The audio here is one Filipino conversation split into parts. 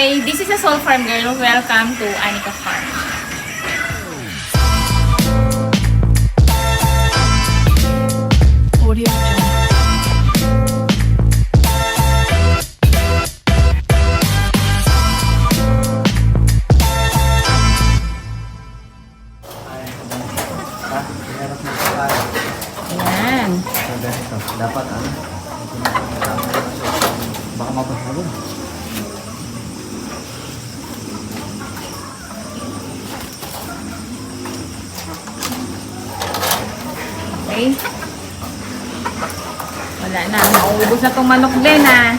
Hi, this is a Soul Farm Girl. Welcome to Anika Farm. Audio. Ayan. Dapat ano? Baka mapasabog. Okay. Wala na. Mauubos na tong manok din ah.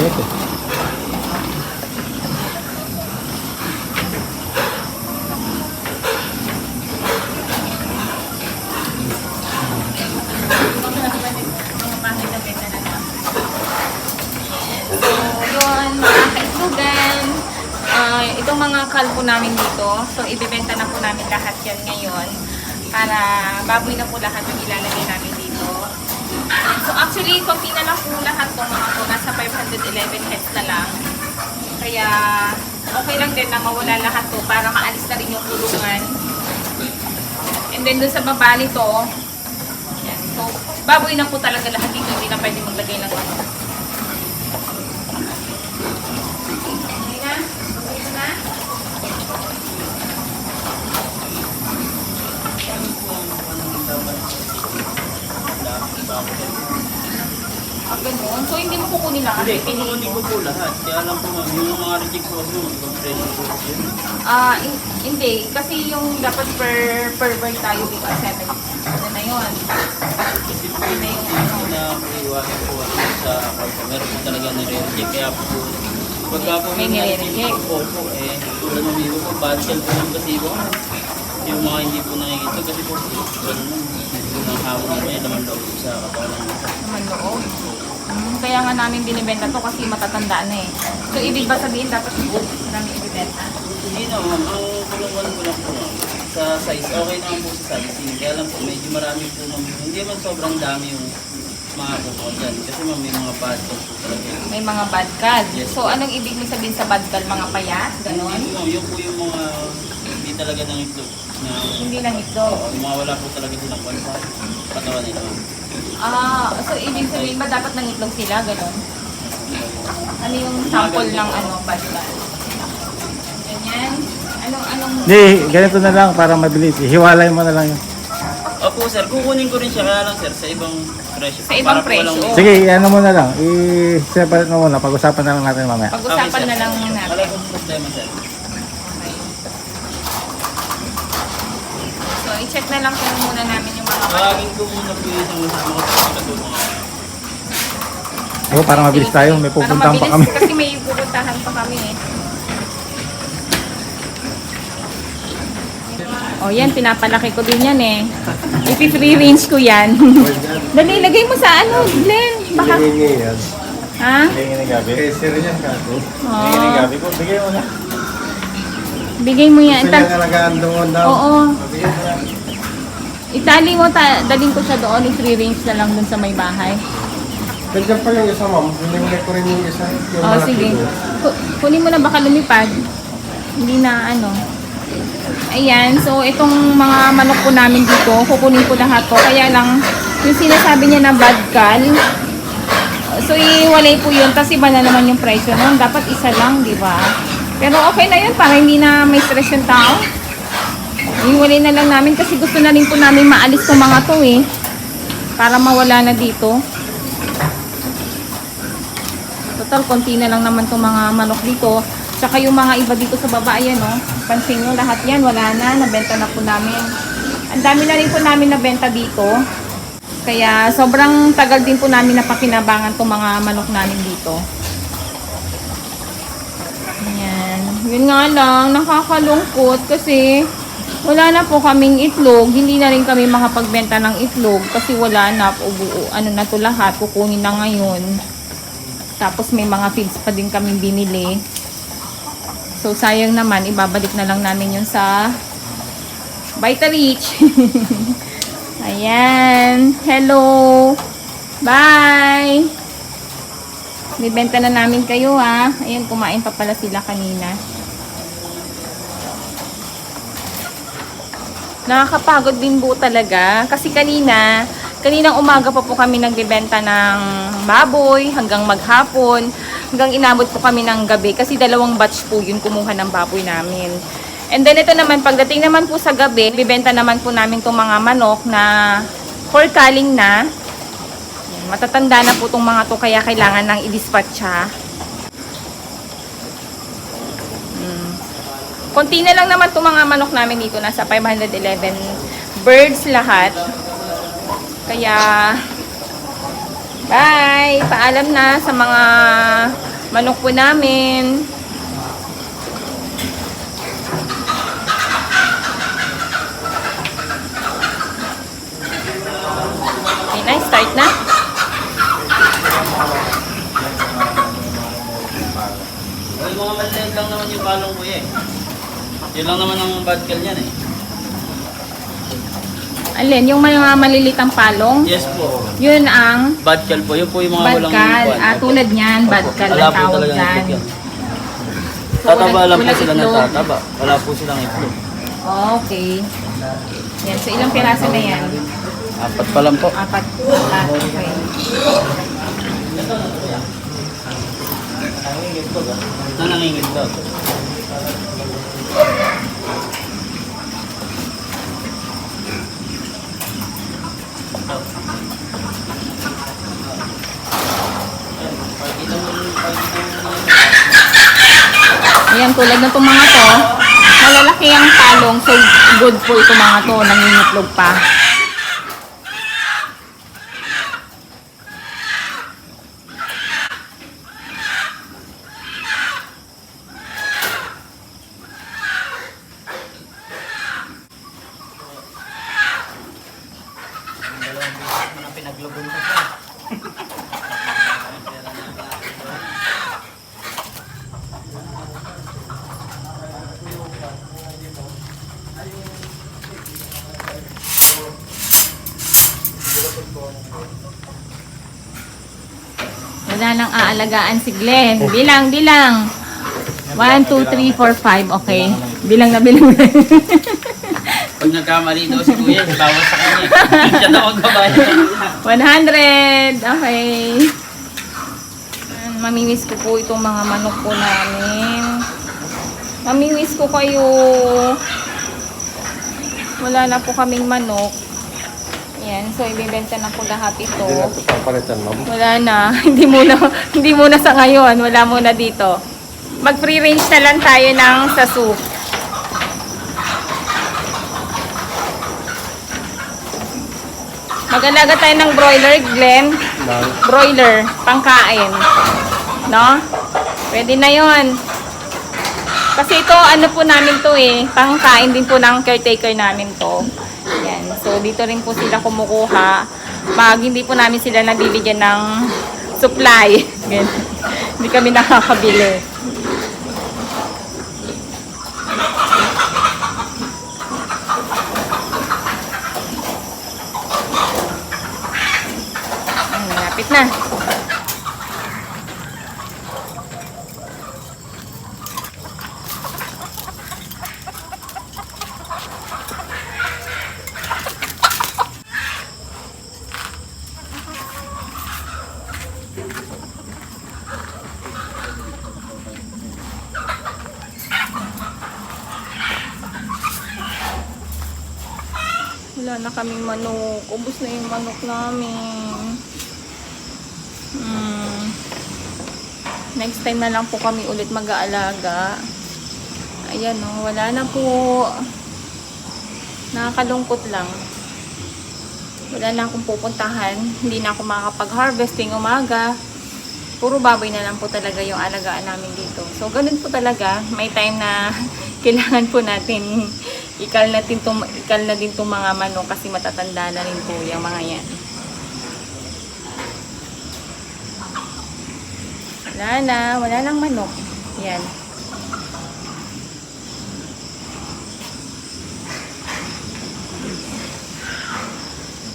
Ito. So, yun, mga kaitlugan. Ah, itong mga kalpo namin dito, so ibebenta na po namin lahat yan ngayon para baboy na po lahat yung ilalagay namin dito. So actually, konti na lang po lahat to mga to. Nasa 511 heads na lang. Kaya okay lang din na mawala lahat to para maalis na rin yung kulungan. And then dun sa baba nito, yan. So, baboy na po talaga lahat dito. Hindi na pwede maglagay ng ano. Okay na? Okay na? Ah, ganun. So, hindi mo kukunin lahat. Hindi, Pipiliin kukunin mo. ko po lahat. Kaya lang po ma'am, yung mga reject po kasi yung ibang presyo po. Ah, hin- hindi. Kasi yung dapat per, per bird tayo dito, 7. Ano na yun? Kasi po na yung yung ano? na iwasan po ako sa customer po talaga nire-reject. Kaya po, pagka po May nire-reject. po po, eh, tulad ng iba po, bad sell po yung kasi po. Yung mga hindi po nakikita kasi po, nang, yung hawak na po laman loob po sa katawan ng. Naman kaya nga namin binibenta to kasi matatanda na eh. So, ibig ba sabihin dapat good namin ibibenta? Hindi na ma'am, ang kulungan ko lang po sa size, okay naman po sa sizing. Kaya lang po, medyo marami po ma'am. Hindi man sobrang dami yung mga kukuha dyan. Kasi ma'am, may mga bad calls po talaga. May mga bad call. Yes. So, anong ibig mo sabihin sa bad call? Mga payat? Ganon? Hindi po yun po yung mga hindi talaga nang itlog na Hindi lang ito. Oo, yung mga wala po talaga kwan sa katawan nila. Ah, so ibig sabihin ba dapat nangitlog sila? Ganon? Ano yung sample ng ano, bad call? Ganyan? Anong, anong... Hindi, ganito na lang para mabilis. Hiwalay mo na lang yun. Opo sir, kukunin ko rin siya kaya lang sir sa ibang presyo. Sa ibang Para po presyo. walang- Sige, ano mo na lang. I-separate mo muna. Pag-usapan na lang natin mamaya. Pag-usapan Okay, sir. na lang Wala natin. pong problema sir. Okay. So, i-check na lang kung muna namin yung mga Tawagin ko muna po yung isang kasama ko sa ako. Oo, para mabilis tayo. May pupuntahan pa kami. Kasi may pupuntahan pa kami eh. O oh, yan, pinapalaki ko din yan eh. Ipi-free range ko yan. Dali, lagay mo sa ano, Glenn. Baka, yan. ha? Hingin ng gabi. Kay sir yan. Oo. Hingin ng gabi ko. Bigay mo na. Bigay mo yan. Sila Ta- nalagaan doon daw. Oo. Bigay mo na. Itali mo, ta- daling ko siya doon. I-free range na lang dun sa may bahay. Nandiyan pa yung isa, ma'am. Hinimili ko rin yung isa. Yung malaki Oh, sige. doon. Ku- kunin mo na baka lumipad. Hindi na ano. Ayan, so itong mga manok po namin dito, kukunin ko lahat to. Kaya lang, yung sinasabi niya na bad call, so iwalay po yun, kasi iba na naman yung presyo nun. Dapat isa lang, di ba? Pero okay na yun, para hindi na may stress yung tao. Iwalay na lang namin kasi gusto na rin po namin maalis tong mga to eh. Para mawala na dito. Total, konti na lang naman itong mga manok dito. Tsaka yung mga iba dito sa baba, ayan o. Pansin nyo, lahat yan, wala na. Nabenta na po namin. Ang dami na rin po namin nabenta dito. Kaya sobrang tagal din po namin napakinabangan itong mga manok namin dito. Ayan. Yun nga lang, nakakalungkot kasi Wala na po kaming itlog. Hindi na rin kami makapagbenta ng itlog kasi wala na po. buo- Ano na to lahat. Kukunin na ngayon. Tapos may mga feeds pa din kami binili. So sayang naman. Ibabalik na lang namin yun sa Vitarich. Ayan. Hello. Bye. Bibenta na namin kayo ha. Ayan, kumain pa pala sila kanina. Nakakapagod din po talaga. Kasi kanina, kaninang umaga pa po kami nagbebenta ng baboy hanggang maghapon. Hanggang inabot po kami ng gabi kasi dalawang batch po yun kumuha ng baboy namin. And then ito naman, pagdating naman po sa gabi, bibenta naman po namin itong mga manok na for calling na. Matatanda na po itong mga to kaya kailangan nang i-dispatch siya. Konti na lang naman itong mga manok namin dito. Nasa 511 birds lahat. Kaya, bye! Paalam na sa mga manok po namin. Okay na, start na. Ay, mga lang naman yung palong kuya eh. Yun lang naman ang bad call niyan eh. Alin, yung mga malilitang palong, Yes po. yun ang Bad call po. Yun po yung mga walang badkal. buwan. Ah, tulad niyan, badkal Wala ang po tawag talaga dyan. itlog yan. So, Tataba walang- lang po walang sila ng itlog. tataba. Wala po silang itlog. Okay. Yan, so ilang piraso na yan? Apat pa lang po. Apat. Ah, okay. Na nangingit daw. Ayan, tulad na itong mga to, malalaki ang talong, so good po itong mga to, nangingitlog pa. Wala nang aalagaan si Glenn. Bilang, bilang. 1, 2, 3, 4, 5. Okay. Bilang na bilang. Pag nagkamali daw si kuya, bawas sa kanya. Siya daw magbabayad. 100. Okay. Mamimiss ko po itong mga manok po namin. Mamimiss ko kayo. Wala na po kaming manok. Ayan, so ibibenta na po lahat ito. Hindi na ito papalitan, ma'am. Wala na. hindi muna, hindi muna sa ngayon. Wala muna dito. Mag-free range na lang tayo ng sasu. Mag-alaga tayo ng broiler, Glenn. Broiler, pangkain. No? Pwede na yon. Kasi ito, ano po namin to eh. Pangkain din po ng caretaker namin to. Yan. So, dito rin po sila kumukuha. Pag hindi po namin sila nabibigyan ng supply. Hindi kami nakakabili. Ay, malapit na. Wala na kaming manok. Ubus na yung manok namin. Hmm. Next time na lang po kami ulit mag-aalaga. Ayan o, wala na po. Nakakalungkot lang. Wala na akong pupuntahan. Hindi na ako makakapag-harvest ting umaga. Puro baboy na lang po talaga yung alagaan namin dito. So, ganun po talaga. May time na kailangan po natin ikal na din tong, ikal na din tong mga manok kasi matatanda na rin po yung mga yan. Wala wala nang manok. Yan.